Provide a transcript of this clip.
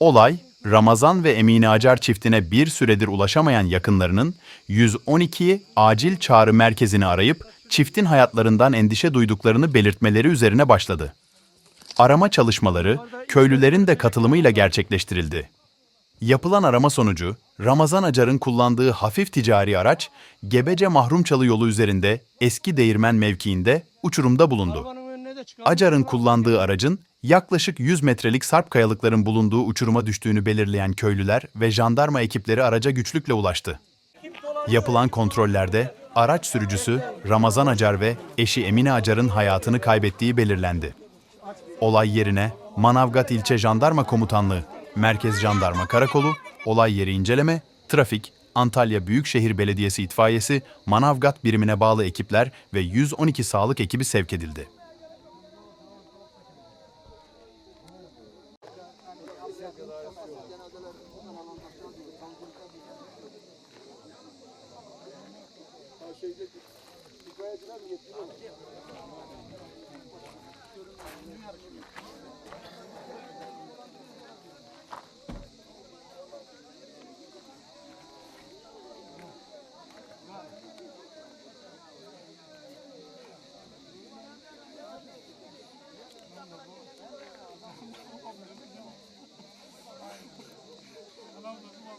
Olay, Ramazan ve Emine Acar çiftine bir süredir ulaşamayan yakınlarının 112 acil çağrı merkezini arayıp çiftin hayatlarından endişe duyduklarını belirtmeleri üzerine başladı. Arama çalışmaları köylülerin de katılımıyla gerçekleştirildi. Yapılan arama sonucu Ramazan Acar'ın kullandığı hafif ticari araç Gebece Mahrumçalı yolu üzerinde eski değirmen mevkiinde uçurumda bulundu. Acar'ın kullandığı aracın yaklaşık 100 metrelik sarp kayalıkların bulunduğu uçuruma düştüğünü belirleyen köylüler ve jandarma ekipleri araca güçlükle ulaştı. Yapılan kontrollerde araç sürücüsü Ramazan Acar ve eşi Emine Acar'ın hayatını kaybettiği belirlendi. Olay yerine Manavgat İlçe Jandarma Komutanlığı, Merkez Jandarma Karakolu, olay yeri inceleme, trafik, Antalya Büyükşehir Belediyesi itfaiyesi, Manavgat birimine bağlı ekipler ve 112 sağlık ekibi sevk edildi. kadar istiyorlar. Cenazeler bundan alınmasına diyor. Savcılıkta diyor. Her şeyde şikayetçiler mi yetkiler mi?